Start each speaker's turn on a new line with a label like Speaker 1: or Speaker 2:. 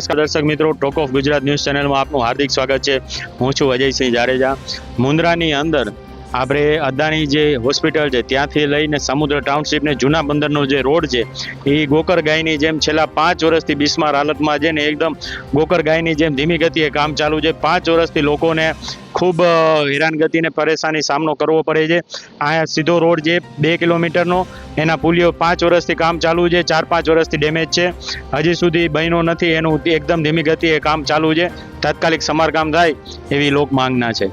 Speaker 1: નમસ્કાર દર્શક મિત્રો ટોક ઓફ ગુજરાત ન્યૂઝ ચેનલમાં આપનું હાર્દિક સ્વાગત છે. હું છું અજયસિંહ જાડેજા. મુન્દ્રાની અંદર આપણે અદાણી જે હોસ્પિટલ છે, ત્યાંથી લઈને સમુદ્ર ટાઉનશીપ ને જૂના બંદરનો જે રોડ છે, એ ગોકર ગાયની જેમ છેલ્લા પાંચ વર્ષથી બિસ્માર હાલતમાં છે ને એકદમ ગોકર ગાયની જેમ ધીમી ગતિએ કામ ચાલુ છે. પાંચ વર્ષથી લોકોને ખૂબ હેરાનગતિને પરેશાની સામનો કરવો પડે છે. આ સીધો રોડ છે, બે કિલોમીટરનો. એના પુલીઓ પાંચ વર્ષથી કામ ચાલુ છે, ચાર પાંચ વર્ષથી ડેમેજ છે. હજી સુધી બન્યો નથી, એનું એકદમ ધીમી ગતિએ કામ ચાલુ છે. તાત્કાલિક સમારકામ થાય એવી લોક માંગના છે.